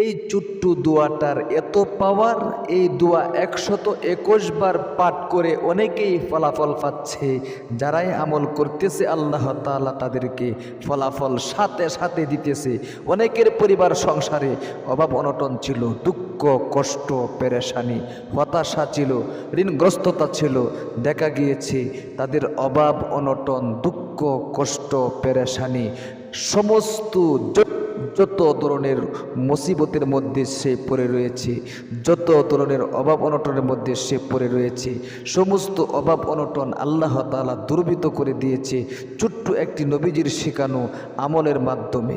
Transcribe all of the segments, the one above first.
এই চুট্টু দোয়াটার এত পাওয়ার, এই দোয়া একশত একুশ বার পাঠ করে অনেকেই ফলাফল পাচ্ছে। যারাই আমল করতেছে, আল্লাহ তাআলা তাদেরকে ফলাফল সাথে সাথে দিতেছে। অনেকের পরিবার সংসারে অভাব অনটন ছিল, দুঃখ, কষ্ট, পেরেশানি, হতাশা ছিল, ঋণগ্রস্ততা ছিল। দেখা গিয়েছে তাদের অভাব, অনটন, দুঃখ, কষ্ট, পেরেশানি, সমস্ত যত ধরনের মুসিবতের মধ্যে সে পড়ে রয়েছে, যত ধরনের অভাব অনটনের মধ্যে সে পড়ে রয়েছে, সমস্ত অভাব অনটন আল্লাহ তালা দুর্বৃত করে দিয়েছে ছোট্ট একটি নবীজির শেখানো আমলের মাধ্যমে।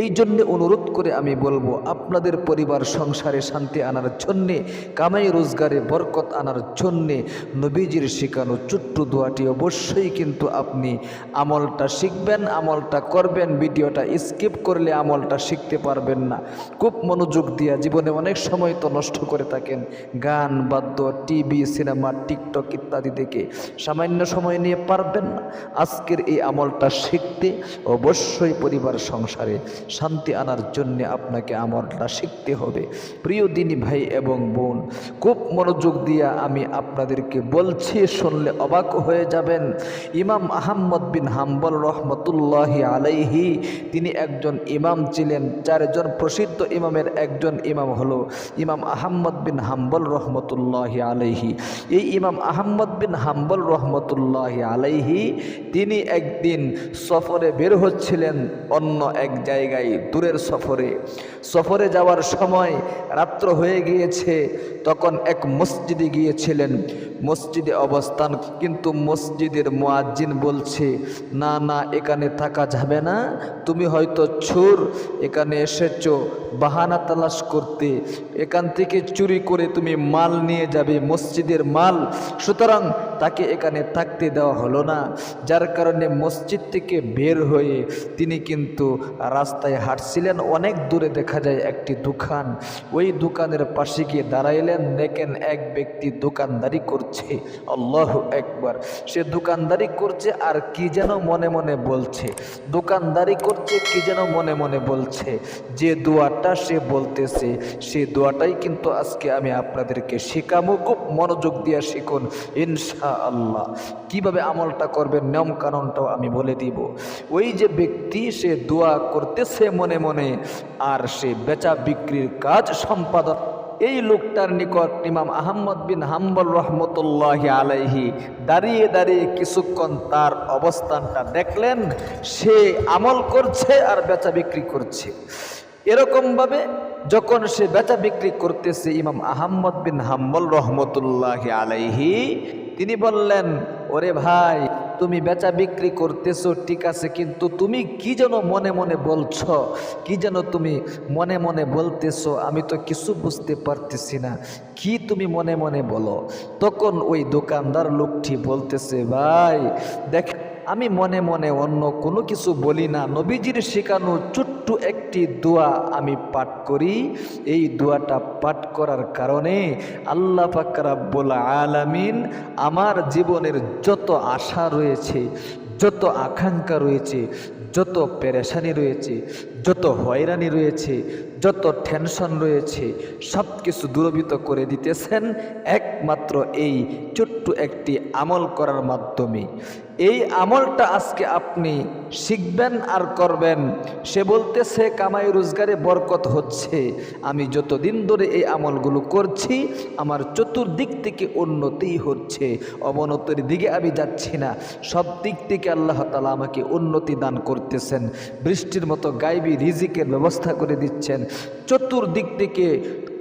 এই জন্যে অনুরোধ করে আমি বলব, আপনাদের পরিবার সংসারে শান্তি আনার জন্যে, কামাই রোজগারে বরকত আনার জন্যে নবীজির শেখানো ছোট্ট দোয়াটি অবশ্যই কিন্তু আপনি আমলটা শিখবেন, আমলটা করবেন, ভিডিওটা স্কিপ করলে আমলটা শিখতে পারবেন না। খুব মনোযোগ দিয়া জীবনে অনেক সময় তো নষ্ট করে থাকেন। গান, বাদ্য, টিভি, সিনেমা, টিকটক ইত্যাদি দেখে সামান্য সময় নিয়ে পারবেন না। আজকের এই আমলটা শিখতে অবশ্যই পরিবার সংসারে শান্তি আনার জন্য আপনাকে আমলটা শিখতে হবে। প্রিয় দিনী ভাই এবং বোন, খুব মনোযোগ দিয়া আমি আপনাদেরকে বলছি, শুনলে অবাক হয়ে যাবেন। ইমাম আহম্মদ বিন হাম্বল রহমতুল্লাহ আলাইহি, তিনি একজন ইমাম ছিলেন, চারজন প্রসিদ্ধ ইমামের একজন ইমাম হলো ইমাম আহম্মদ বিন হাম্বল রহমতুল্লাহ আলাইহি। এই ইমাম আহম্মদ বিন হাম্বল রহমতুল্লাহ আলাইহি, তিনি একদিন সফরে বের হচ্ছিলেন অন্য এক জায়গায়, দূরের সফরে। সফরে যাওয়ার সময় রাত্র হয়ে গিয়েছে, তখন এক মসজিদে গিয়েছিলেন। মসজিদে অবস্থান, কিন্তু মসজিদের মোয়াজ্জিন বলছে, না না, এখানে থাকা যাবে না। তুমি হয়তো ছুর এখানে এসেছ, বাহানা তালাশ করতে। এখান থেকে চুরি করে তুমি মাল নিয়ে যাবে, মসজিদের মাল। সুতরাং তাকে এখানে থাকতে দেওয়া হলো না। যার কারণে মসজিদ থেকে বের হয়ে তিনি কিন্তু রাস্তায় হাঁটছিলেন। অনেক দূরে দেখা যায় একটি দোকান। ওই দোকানের পাশে গিয়ে দাঁড়াইলেন। দেখেন এক ব্যক্তি দোকানদারি করছে। আল্লাহ একবার সে দোকানদারি করছে আর কি যেন মনে মনে বলছে। দোকানদারি করছে কি যেন মনে মনে বলছে। যে দোয়াটা সে বলতেছে, সে দোয়াটাই কিন্তু আজকে আমি আপনাদেরকে শেখাবো খুব মনোযোগ দিয়ে শিখুন। ইনশা আল্লাহ, কীভাবে আমলটা করবেন নিয়ম আমি বলে দিব। ওই যে ব্যক্তি সে দোয়া করতেছে মনে মনে, আর সে বেচা বিক্রির কাজ সম্পাদন এই লোকটার নিকট ইমাম আহম্মদ বিন হাম্বল রহমতুল্লাহ আলাইহি দাঁড়িয়ে দাঁড়িয়ে কিছুক্ষণ তার অবস্থানটা দেখলেন, সে আমল করছে আর বেচা বিক্রি করছে। এরকমভাবে যখন সে বেচা বিক্রি করতেছে ইমাম আহম্মদ বিন হাম্বল রহমতুল্লাহ আলাইহি, তিনি বললেন, ওরে ভাই, তুমি বেচা বিক্রি করতেছো, ঠিক আছে, কিন্তু তুমি কি যেন মনে মনে বলছো? কি যেন তুমি মনে মনে বলতেছো? আমি তো কিছু বুঝতে পারতেছি না। কি তুমি মনে মনে বলো? তখন ওই দোকানদার লোকটি বলতেছে, ভাই দেখ আমি মনে মনে অন্য কোনো কিছু বলি না। নবীজির শেখানো ছোট্ট একটি দোয়া আমি পাঠ করি। এই দোয়াটা পাঠ করার কারণে আল্লাহ ফাকরাবুল আলামিন আমার জীবনের যত আশা রয়েছে, যত আকাঙ্ক্ষা রয়েছে, যত পেরেশানি রয়েছে যত হয়রানি রয়েছে, যত টেনশন রয়েছে সব কিছু দূরবিত করে দিতেছেন একমাত্র এই ছোট্ট একটি আমল করার মাধ্যমে। এই আমলটা আজকে আপনি শিখবেন আর করবেন। সে বলতেছে, কামাই রোজগারে বরকত হচ্ছে। আমি যতদিন ধরে এই আমলগুলো করছি, আমার চতুর্দিক থেকে উন্নতি হচ্ছে। অবনতির দিকে আমি যাচ্ছি না। সব দিক থেকে আল্লাহ তালা আমাকে উন্নতি দান করতেছেন। বৃষ্টির মতো গাইবি রিজিকের ব্যবস্থা করে দিচ্ছেন। চতুর্দিক থেকে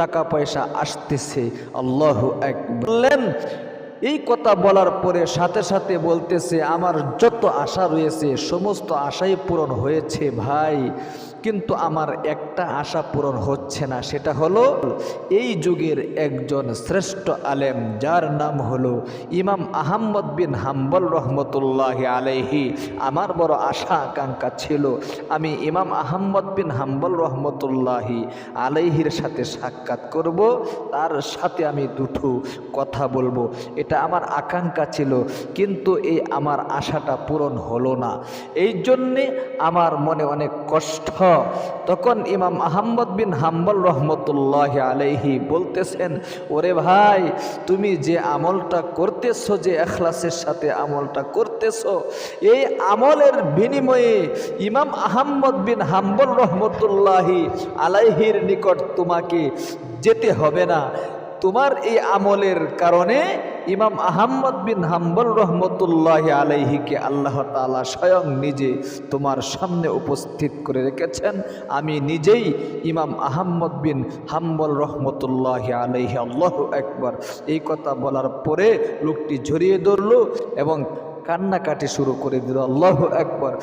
টাকা পয়সা আসতেছে। আল্লাহ এক বললেন এই কথা বলার পরে সাথে সাথে বলতেছে, আমার যত আশা রয়েছে, সমস্ত আশাই পূরণ হয়েছে ভাই। কিন্তু আমার একটা আশা পূরণ হচ্ছে না, সেটা হলো এই যুগের একজন শ্রেষ্ঠ আলেম, যার নাম হলো ইমাম আহম্মদ বিন হাম্বল রহমতুল্লাহ আলাইহি। আমার বড় আশা আকাঙ্ক্ষা ছিল, আমি ইমাম আহম্মদ বিন হাম্বল রহমতুল্লাহি আলাইহির সাথে সাক্ষাৎ করব, তার সাথে আমি দুটো কথা বলব। এটা আমার আকাঙ্ক্ষা ছিল, কিন্তু এই আমার আশাটা পূরণ হলো না। এই জন্যে আমার মনে অনেক কষ্ট। তখন ইমাম আহম্মদ বিন হাম্বল রহমতুল্লাহ আলাইহি বলতেছেন, ওরে ভাই, তুমি যে আমলটা করতেছো, যে এখলাসের সাথে আমলটা করতেছো, এই আমলের বিনিময়ে ইমাম আহম্মদ বিন হাম্বল রহমতুল্লাহি আলাইহির নিকট তোমাকে যেতে হবে না। তোমার এই আমলের কারণে ইমাম আহম্মদ বিন হাম্বল রহমতুল্লাহ আলাইহিকে আল্লাহ তালা স্বয়ং নিজে তোমার সামনে উপস্থিত করে রেখেছেন। আমি নিজেই ইমাম আহম্মদ বিন হাম্বল রহমতুল্লাহ আলাইহি আল্লাহ একবার এই কথা বলার পরে লোকটি ঝরিয়ে ধরল এবং কান্নাকাটি শুরু করে দিল, আল্লাহ একবার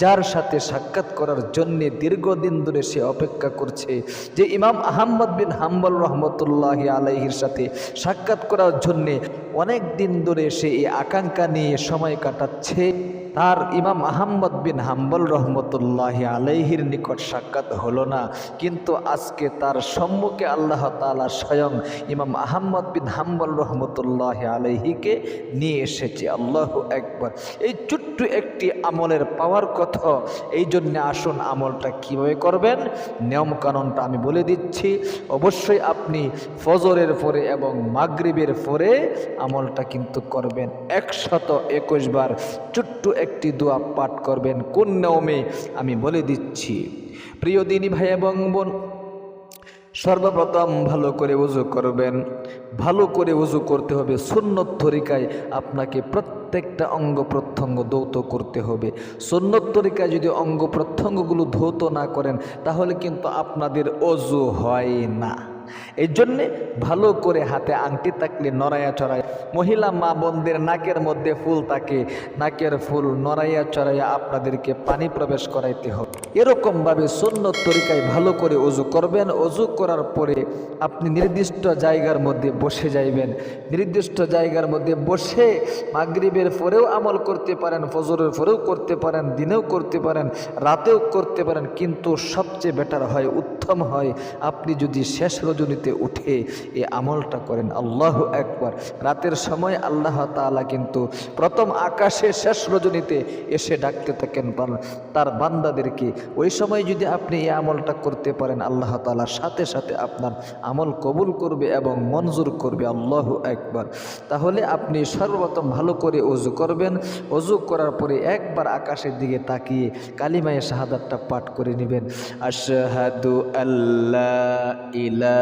যার সাথে সাক্ষাৎ করার জন্যে দীর্ঘদিন ধরে সে অপেক্ষা করছে যে ইমাম আহম্মদ বিন হাম্বল রহমতুল্লাহ আলাইহির সাথে সাক্ষাৎ করার জন্যে অনেক দিন ধরে সে এই আকাঙ্ক্ষা নিয়ে সময় কাটাচ্ছে। তার ইমাম আহম্মদ বিন হাম্বল রহমতুল্লাহ আলাইহির নিকট সাক্ষাৎ হলো না। কিন্তু আজকে তার সম্মুখে আল্লাহ তালা স্বয়ং ইমাম আহম্মদ বিন হাম্বল রহমতুল্লাহ আলাইহিকে নিয়ে এসেছে। আল্লাহ একবার এই ছোট্ট একটি আমলের পাওয়ার কথা। এই জন্যে আসুন আমলটা কীভাবে করবেন? নিয়মকানুনটা আমি বলে দিচ্ছি। অবশ্যই আপনি ফজরের পরে এবং মাগরিবের পরে আমলটা কিন্তু করবেন। একশত একুশ বার ছোট্ট একটি দোয়া পাঠ করবেন, কোন নিয়মে আমি বলে দিচ্ছি, প্রিয় দিনী ভাই এবং বোন, সর্বপ্রথম ভালো করে উজু করবেন, ভালো করে উজু করতে হবে সুন্নত তরিকায়, আপনাকে প্রত্যেকটা অঙ্গ প্রত্যঙ্গ দৌত করতে হবে। সুন্নত তরিকায় যদি অঙ্গ প্রত্যঙ্গগুলো ধৌত না করেন, তাহলে কিন্তু আপনাদের অজু হয় না। এই জন্যে ভালো করে হাতে আংটি থাকলে নড়াইয়া চড়াই মহিলা মা বোনদের নাকের মধ্যে ফুল থাকে, নাকের ফুল নড়াইয়া চড়াইয়া আপনাদেরকে পানি প্রবেশ করাইতে হবে। এরকমভাবে সুন্নত তরিকায় ভালো করে অজু করবেন। অজু করার পরে আপনি নির্দিষ্ট জায়গার মধ্যে বসে যাইবেন। নির্দিষ্ট জায়গার মধ্যে বসে মাগরিবের পরেও আমল করতে পারেন, ফজরের পরেও করতে পারেন, দিনেও করতে পারেন, রাতেও করতে পারেন, কিন্তু সবচেয়ে বেটার হয়, উত্তম হয় আপনি যদি শেষ রজনীতে উঠে এই আমলটা করেন। আল্লাহ একবার রাতের সময় আল্লাহ তাআলা কিন্তু প্রথম আকাশে শেষ রজনীতে এসে ডাকতে থাকেন তার বান্দাদেরকে। ওই সময় যদি আপনি এই আমলটা করতে পারেন, আল্লাহ তাআলার সাথে সাথে আপনার আমল কবুল করবে এবং মঞ্জুর করবে। আল্লাহ একবার তাহলে আপনি সর্বপ্রথম ভালো করে অজু করবেন। অজু করার পরে একবার আকাশের দিকে তাকিয়ে কালিমায়ে শাহাদাতটা পাঠ করে নেবেন। আশহাদু আল্লাহ ইলাহা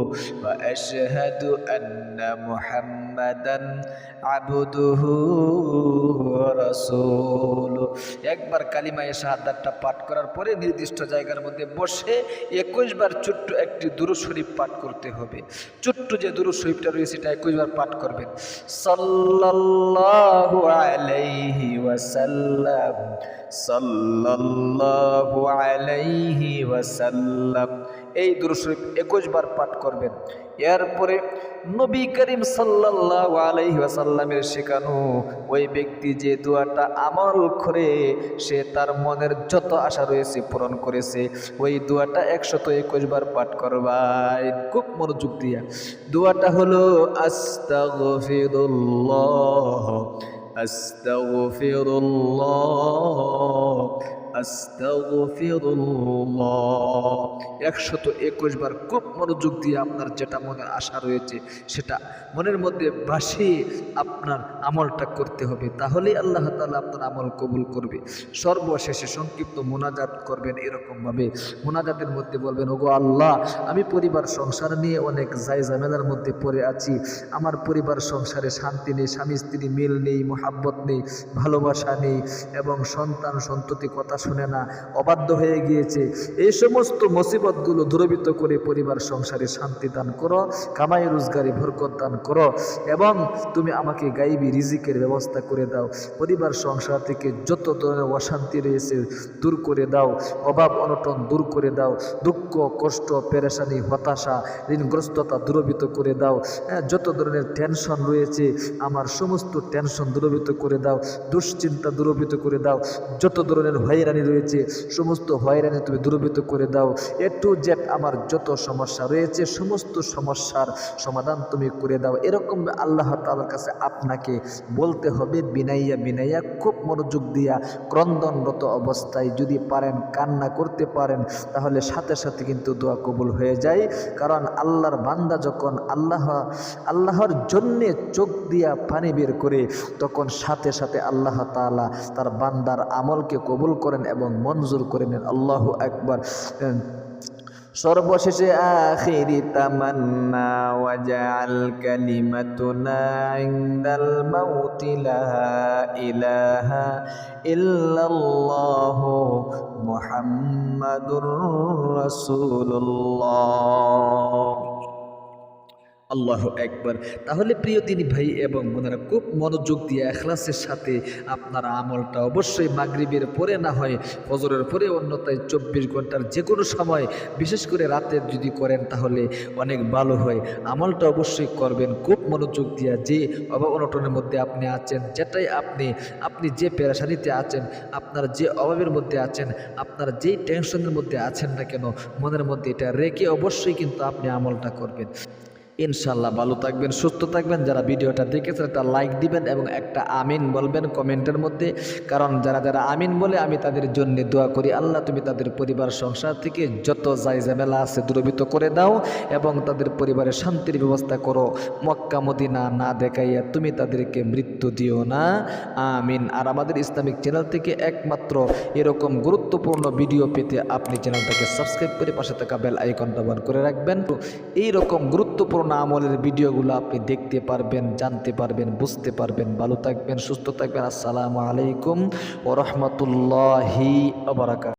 আশহাদু আন্না মুহাম্মাদান আবদুহু ওয়া রাসূলুহু একবার কালিমায়ে শাহাদাতটা পাঠ করার পরে নির্দিষ্ট জায়গার মধ্যে বসে একুশ বার ছোট্ট একটি দুরূদ শরীফ পাঠ করতে হবে। ছোট্ট যে দুরূদ শরীফটা রয়েছে, এটা একুশ বার পাঠ করবেন। সাল্লাল্লাহু আলাইহি ওয়াসাল্লাম, সাল্লাল্লাহু আলাইহি ওয়াসাল্লাম। এই দুরূদ শরীফ একুশ বার পাঠ করবেন। এরপরে নবী করিম সাল্লাল্লাহু আলাইহি ওয়াসাল্লামের শেখানো ওই ব্যক্তি যে দোয়াটা আমল করে, সে তার মনের যত আশা রয়েছে পূরণ করেছে। ওই দোয়াটা একশত একুশ বার পাঠ করবাই। খুব মনোযোগ দিয়া। দোয়াটা হলো, আস্তাগফিরুল্লাহ আস্তাগফিরুল্লাহ একশত একুশ বার খুব মনোযোগ দিয়ে আপনার যেটা মনের আশা রয়েছে, সেটা মনের মধ্যে ভাসিয়ে আপনার আমলটা করতে হবে। তাহলেই আল্লাহ তাআলা আপনার আমল কবুল করবে। সর্বশেষে সংক্ষিপ্ত মোনাজাত করবেন এরকমভাবে। মোনাজাতের মধ্যে বলবেন, ওগো আল্লাহ, আমি পরিবার সংসার নিয়ে অনেক জায় ঝামেলার মধ্যে পড়ে আছি। আমার পরিবার সংসারে শান্তি নেই স্বামী স্ত্রী মিল নেই, মোহাব্বত নেই, ভালোবাসা নেই এবং সন্তান সন্ততি কথা শুনে না অবাধ্য হয়ে গিয়েছে। এই সমস্ত মুসিবতগুলো দূরীভূত করে পরিবার সংসারে শান্তি দান করো কামাই রোজগারি ভরকত দান করো এবং তুমি আমাকে গাইবি রিজিকের ব্যবস্থা করে দাও। পরিবার সংসার থেকে যত ধরনের অশান্তি রয়েছে দূর করে দাও অভাব অনটন দূর করে দাও দুঃখ কষ্ট পেরেশানি হতাশা ঋণগ্রস্ততা দূরীভূত করে দাও। হ্যাঁ, যত ধরনের টেনশন রয়েছে আমার সমস্ত টেনশন দূরীভূত করে দাও দুশ্চিন্তা দূরীভূত করে দাও। যত ধরনের হয়রানি রয়েছে, সমস্ত হয়রানি তুমি দূরীভূত করে দাও। এ টু জেড আমার যত সমস্যা রয়েছে, সমস্ত সমস্যার সমাধান তুমি করে দাও। এরকম আল্লাহ তাআলার কাছে আপনাকে বলতে হবে, বিনাইয়া বিনাইয়া খুব মনোযোগ দিয়া ক্রন্দনরত অবস্থায় যদি পারেন, কান্না করতে পারেন, তাহলে সাথে সাথে কিন্তু দোয়া কবুল হয়ে যায়। কারণ আল্লাহর বান্দা যখন আল্লাহ, আল্লাহর জন্যে চোখ দিয়া পানি বের করে, তখন সাথে সাথে আল্লাহ তাআলা তার বান্দার আমলকে কবুল করেন। এবং মঞ্জুর করে নেন। আল্লাহ একবার সর্বশেষে আখিরি তামান্না ওয়াজআল কালিমাতুনা ইলাহা ইল্লাল্লাহ মুহাম্মাদুর রাসূলুল্লাহ। আল্লাহ একবার তাহলে প্রিয় তিনি ভাই এবং বোনেরা, খুব মনোযোগ দিয়ে এখলাসের সাথে আপনার আমলটা অবশ্যই মাগরিবের পরে না হয় ফজরের পরে, অন্যথায় চব্বিশ ঘণ্টার যে কোনো সময়, বিশেষ করে রাতে যদি করেন তাহলে অনেক ভালো হয়। আমলটা অবশ্যই করবেন। খুব মনোযোগ দিয়া যে অভাব অনটনের মধ্যে আপনি আছেন, যেটাই আপনি আপনি যে পেরেশানিতে আছেন, আপনার যে অভাবের মধ্যে আছেন, আপনার যেই টেনশনের মধ্যে আছেন না কেন, মনের মধ্যে এটা রেখে অবশ্যই কিন্তু আপনি আমলটা করবেন। ইনশাল্লাহ ভালো থাকবেন, সুস্থ থাকবেন। যারা ভিডিওটা দেখেছেন, একটা লাইক দিবেন এবং একটা আমিন বলবেন কমেন্টের মধ্যে। কারণ যারা যারা আমিন বলে, আমি তাদের জন্য দোয়া করি। আল্লাহ, তুমি তাদের পরিবার, সংসার থেকে যত যাই ঝামেলা আছে দূরভূত করে দাও এবং তাদের পরিবারের শান্তির ব্যবস্থা করো। মক্কা, মদিনা না দেখাইয়া তুমি তাদেরকে মৃত্যু দিও না। আমিন। আর আমাদের ইসলামিক চ্যানেল থেকে একমাত্র এরকম গুরুত্বপূর্ণ ভিডিও পেতে আপনি চ্যানেলটাকে সাবস্ক্রাইব করে পাশে থাকা বেল আইকনটা বন্ধ করে রাখবেন। এই রকম গুরুত্বপূর্ণ আমলের ভিডিওগুলো আপনি দেখতে পারবেন, জানতে পারবেন, বুঝতে পারবেন। ভালো থাকবেন, সুস্থ থাকবেন। আসসালামু আলাইকুম ও রহমতুল্লাহি